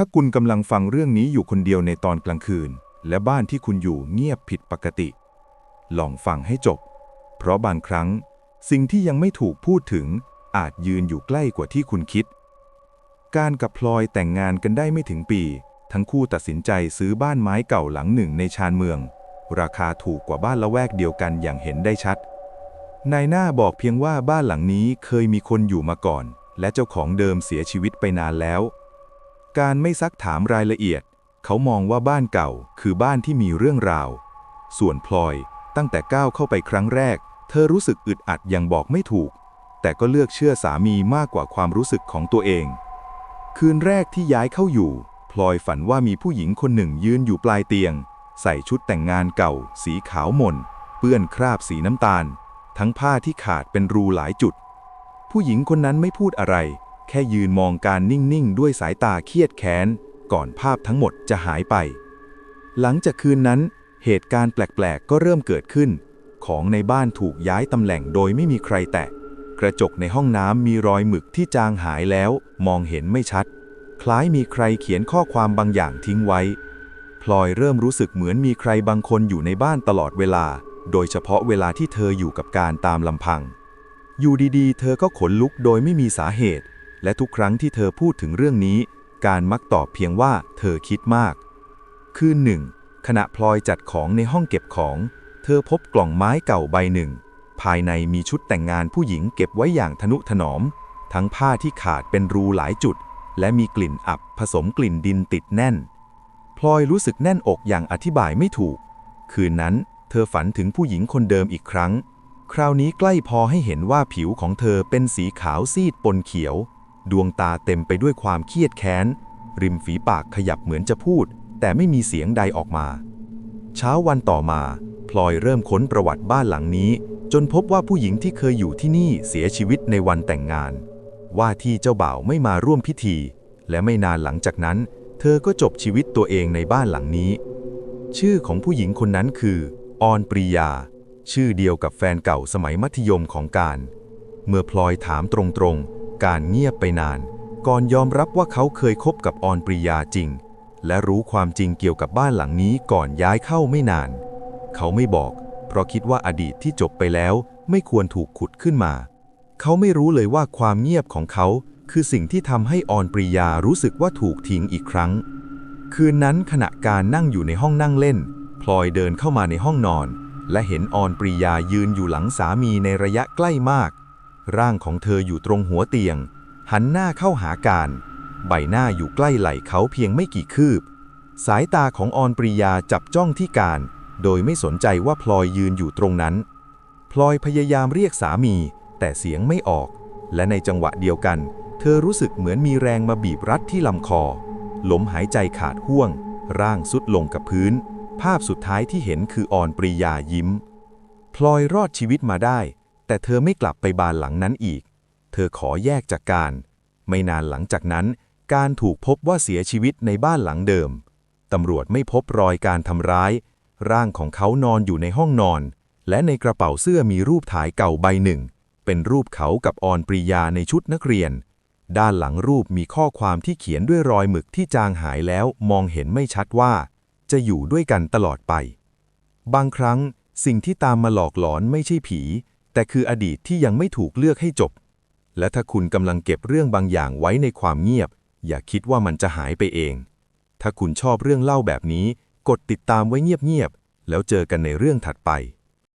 ถ้าคุณกำลังฟังเรื่องนี้อยู่คนเดียวในตอนกลางคืน และบ้านที่คุณอยู่เงียบผิดปกติ ลองฟังให้จบ เพราะบางครั้ง สิ่งที่ยังไม่ถูกพูดถึงอาจยืนอยู่ใกล้กว่าที่คุณคิด การกับพลอยแต่งงานกันได้ไม่ถึงปี ทั้งคู่ตัดสินใจซื้อบ้านไม้เก่าหลังหนึ่งในชานเมือง ราคาถูกกว่าบ้านละแวกเดียวกันอย่างเห็นได้ชัด นายหน้าบอกเพียงว่าบ้านหลังนี้เคยมีคนอยู่มาก่อน และเจ้าของเดิมเสียชีวิตไปนานแล้ว การไม่ซักถามรายละเอียด เขามองว่าบ้านเก่าคือบ้านที่มีเรื่องราว ส่วนพลอยตั้งแต่ก้าวเข้าไปครั้งแรก เธอรู้สึกอึดอัดอย่างบอกไม่ถูก แต่ก็เลือกเชื่อสามีมากกว่าความรู้สึกของตัวเอง คืนแรกที่ย้ายเข้าอยู่ พลอยฝันว่ามีผู้หญิงคนหนึ่งยืนอยู่ปลายเตียง ใส่ชุดแต่งงานเก่า สีขาวหม่น เปื้อนคราบสีน้ำตาล ทั้งผ้าที่ขาดเป็นรูหลายจุด ผู้หญิงคนนั้นไม่พูดอะไร แค่ยืนมองการนิ่ง ๆ ด้วยสายตาเครียดแค้น ก่อนภาพทั้งหมดจะหายไป หลังจากคืนนั้น เหตุการณ์แปลก ๆ ก็เริ่มเกิดขึ้น ของในบ้านถูกย้ายตำแหน่งโดยไม่มีใครแตะ กระจกในห้องน้ำมีรอยหมึกที่จางหายแล้ว มองเห็นไม่ชัด คล้ายมีใครเขียนข้อความบางอย่างทิ้งไว้ พลอยเริ่มรู้สึกเหมือนมีใครบางคนอยู่ในบ้านตลอดเวลา โดยเฉพาะเวลาที่เธออยู่กับการตามลำพัง อยู่ดีๆ เธอก็ขนลุกโดยไม่มีสาเหตุ และทุกครั้งที่เธอพูดถึงเรื่องนี้ การมักตอบเพียงว่าเธอคิดมาก คืนหนึ่ง ขณะพลอยจัดของในห้องเก็บของ เธอพบกล่องไม้เก่าใบหนึ่ง ภายในมีชุดแต่งงานผู้หญิงเก็บไว้อย่างทนุถนอม ทั้งผ้าที่ขาดเป็นรูหลายจุด และมีกลิ่นอับผสมกลิ่นดินติดแน่น พลอยรู้สึกแน่นอกอย่างอธิบายไม่ถูก คืนนั้น เธอฝันถึงผู้หญิงคนเดิมอีกครั้ง คราวนี้ใกล้พอให้เห็นว่าผิวของเธอเป็นสีขาวซีดปนเขียว ดวงตาเต็มไปด้วยความเครียดแค้น ริมฝีปากขยับเหมือนจะพูด แต่ไม่มีเสียงใดออกมา เช้าวันต่อมา พลอยเริ่มค้นประวัติบ้านหลังนี้ จนพบว่าผู้หญิงที่เคยอยู่ที่นี่เสียชีวิตในวันแต่งงาน ว่าที่เจ้าบ่าวไม่มาร่วมพิธี และไม่นานหลังจากนั้น เธอก็จบชีวิตตัวเองในบ้านหลังนี้ ชื่อของผู้หญิงคนนั้นคือออนปรียา ชื่อเดียวกับแฟนเก่าสมัยมัธยมของการ เมื่อพลอยถามตรงๆ การเงียบไปนาน ก่อนยอมรับว่าเขาเคยคบกับออนปรียาจริง และรู้ความจริงเกี่ยวกับบ้านหลังนี้ก่อนย้ายเข้าไม่นาน เขาไม่บอก เพราะคิดว่าอดีตที่จบไปแล้ว ไม่ควรถูกขุดขึ้นมา เขาไม่รู้เลยว่าความเงียบของเขา คือสิ่งที่ทำให้ออนปรียารู้สึกว่าถูกทิ้งอีกครั้ง คืนนั้นขณะการนั่งอยู่ในห้องนั่งเล่น พลอยเดินเข้ามาในห้องนอน และเห็นออนปรียายืนอยู่หลังสามีในระยะใกล้มาก ร่างของเธออยู่ตรงหัวเตียง หันหน้าเข้าหาการ ใบหน้าอยู่ใกล้ไหล่เขาเพียงไม่กี่คืบ สายตาของออนปรียาจับจ้องที่การ โดยไม่สนใจว่าพลอยยืนอยู่ตรงนั้น พลอยพยายามเรียกสามี แต่เสียงไม่ออก และในจังหวะเดียวกัน เธอรู้สึกเหมือนมีแรงมาบีบรัดที่ลำคอ ลมหายใจขาดห่วง ร่างสุดลงกับพื้น ภาพสุดท้ายที่เห็นคือออนปรียายิ้ม พลอยรอดชีวิตมาได้ แต่เธอไม่กลับไปบ้านหลังนั้นอีก เธอขอแยกจากการ ไม่นานหลังจากนั้น การถูกพบว่าเสียชีวิตในบ้านหลังเดิม ตำรวจไม่พบรอยการทำร้าย ร่างของเขานอนอยู่ในห้องนอน และในกระเป๋าเสื้อมีรูปถ่ายเก่าใบหนึ่ง เป็นรูปเขากับออนปรียาในชุดนักเรียน ด้านหลังรูปมีข้อความที่เขียนด้วยรอยหมึกที่จางหายแล้วมองเห็นไม่ชัดว่า จะอยู่ด้วยกันตลอดไป บางครั้งสิ่งที่ตามมาหลอกหลอนไม่ใช่ผี แต่คืออดีตที่ยังไม่ถูกเลือกให้จบ และถ้าคุณกำลังเก็บเรื่องบางอย่างไว้ในความเงียบ อย่าคิดว่ามันจะหายไปเอง ถ้าคุณชอบเรื่องเล่าแบบนี้ กดติดตามไว้เงียบๆแล้วเจอกันในเรื่องถัดไป